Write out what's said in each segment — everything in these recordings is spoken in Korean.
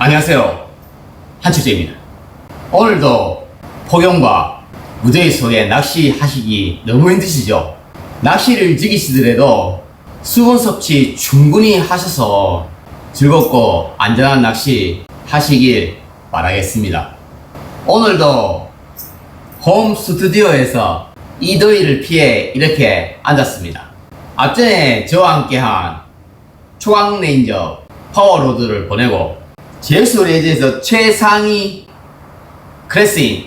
안녕하세요. 한철재입니다. 오늘도 폭염과 무더위 속에 낚시하시기 너무 힘드시죠? 낚시를 즐기시더라도 수분 섭취 충분히 하셔서 즐겁고 안전한 낚시 하시길 바라겠습니다. 오늘도 홈 스튜디오에서 이 더위를 피해 이렇게 앉았습니다. 앞전에 저와 함께한 초강레인저 파워로드를 보내고 제수 레이즈에서 최상위 클래스인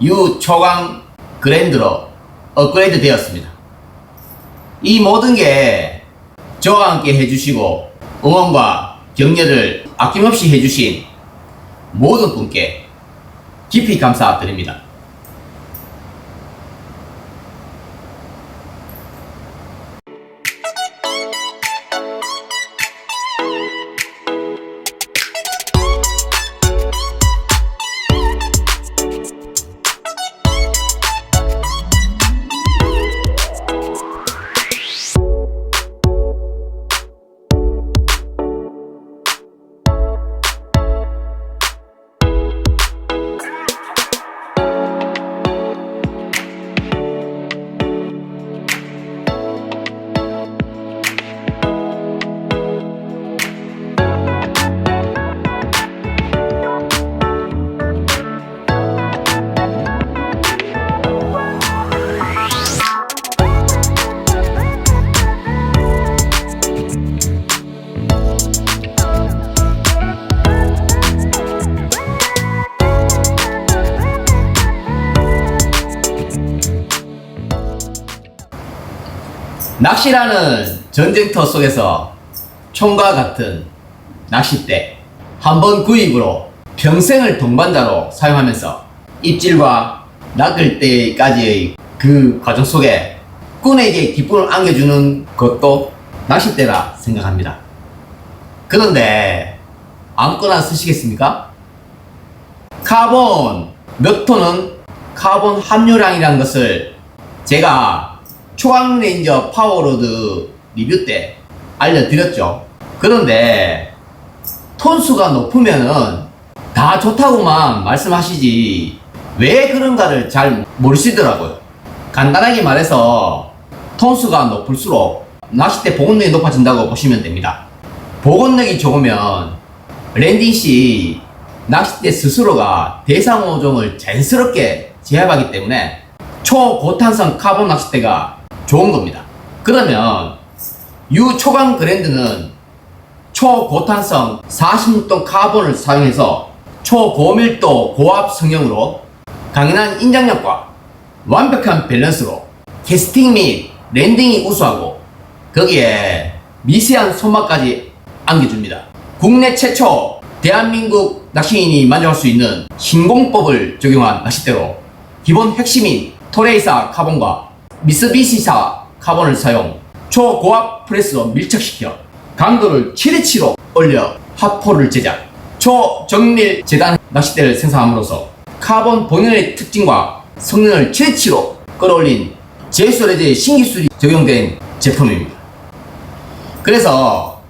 U 초강 그랜드로 업그레이드 되었습니다. 이 모든 게 저와 함께 해주시고 응원과 격려를 아낌없이 해주신 모든 분께 깊이 감사드립니다. 낚시라는 전쟁터 속에서 총과 같은 낚싯대 한 번 구입으로 평생을 동반자로 사용하면서 입질과 낚을 때까지의 그 과정 속에 꾼에게 기쁨을 안겨주는 것도 낚싯대라 생각합니다. 그런데 아무거나 쓰시겠습니까? 카본 몇 톤은 카본 함유량이라는 것을 제가 초강레인저 파워로드 리뷰 때 알려드렸죠. 그런데 톤수가 높으면은 다 좋다고만 말씀하시지 왜 그런가를 잘 모르시더라고요. 간단하게 말해서 톤수가 높을수록 낚싯대 보건력이 높아진다고 보시면 됩니다. 보건력이 좋으면 랜딩 시 낚싯대 스스로가 대상어종을 자연스럽게 제압하기 때문에 초고탄성 카본 낚싯대가 좋은 겁니다. 그러면 유 초강 그랜드는 초고탄성 46톤 카본을 사용해서 초고밀도 고압 성형으로 강인한 인장력과 완벽한 밸런스로 캐스팅 및 랜딩이 우수하고 거기에 미세한 손맛까지 안겨줍니다. 국내 최초 대한민국 낚시인이 만족할 수 있는 신공법을 적용한 낚싯대로 기본 핵심인 토레이사 카본과 미쓰비시사 카본을 사용 초고압 프레스로 밀착시켜 강도를 최대치로 올려 하포를 제작 초정밀 재단 낚싯대를 생산함으로써 카본 본연의 특징과 성능을 최대치로 끌어올린 제수레드의 신기술이 적용된 제품입니다. 그래서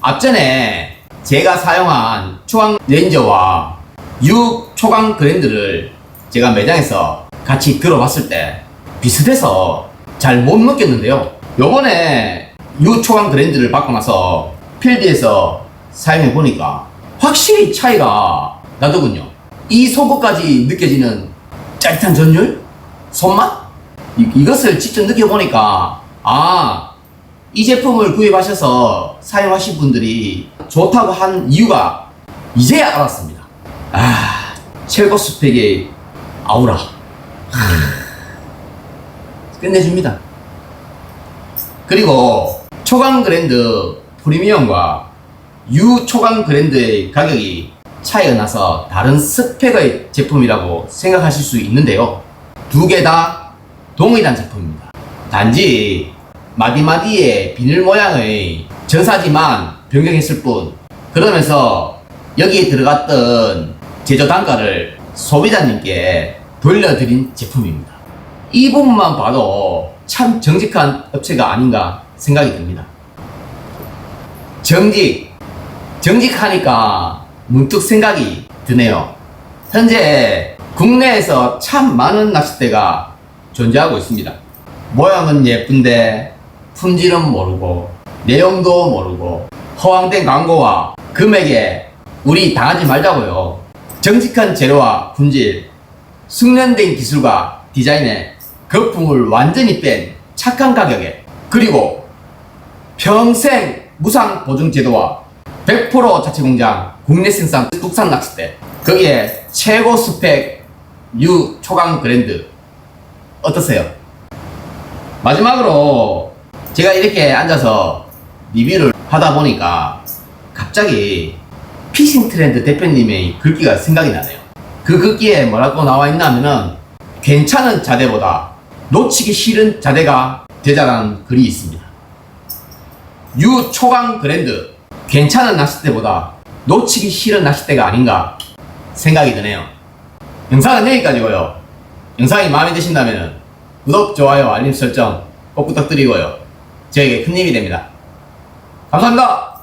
앞전에 제가 사용한 초강 렌저와 유 초강 그랜드를 제가 매장에서 같이 들어봤을 때 비슷해서 잘 못 느꼈는데요. 요번에 유 초강 그랜드를 받고 나서 필드에서 사용해 보니까 확실히 차이가 나더군요. 이 속옷까지 느껴지는 짜릿한 전율? 손맛? 이, 이것을 직접 느껴보니까 아, 이 제품을 구입하셔서 사용하신 분들이 좋다고 한 이유가 이제야 알았습니다. 아, 최고 스펙의 아우라. 하, 끝내줍니다. 그리고 초강 그랜드 프리미엄과 유 초강 그랜드의 가격이 차이가 나서 다른 스펙의 제품이라고 생각하실 수 있는데요. 두 개 다 동일한 제품입니다. 단지 마디마디의 비늘 모양의 전사지만 변경했을 뿐 그러면서 여기에 들어갔던 제조 단가를 소비자님께 돌려드린 제품입니다. 이 부분만 봐도 참 정직한 업체가 아닌가 생각이 듭니다. 정직, 정직하니까 문득 생각이 드네요. 현재 국내에서 참 많은 낚싯대가 존재하고 있습니다. 모양은 예쁜데 품질은 모르고 내용도 모르고 허황된 광고와 금액에 우리 당하지 말자고요. 정직한 재료와 품질, 숙련된 기술과 디자인에 거품을 완전히 뺀 착한 가격에 그리고 평생 무상 보증 제도와 100% 자체 공장 국내 생산 국산 낚싯대 거기에 최고 스펙 유 초강 브랜드 어떠세요? 마지막으로 제가 이렇게 앉아서 리뷰를 하다 보니까 갑자기 피싱 트렌드 대표님의 글귀가 생각이 나네요. 그 글귀에 뭐라고 나와 있나 하면은 괜찮은 자대보다 놓치기 싫은 자대가 되자라는 글이 있습니다. 유 초강 브랜드 괜찮은 낚싯대보다 놓치기 싫은 낚싯대가 아닌가 생각이 드네요. 영상은 여기까지고요. 영상이 마음에 드신다면 구독, 좋아요, 알림 설정 꼭 부탁드리고요. 저에게 큰 힘이 됩니다. 감사합니다.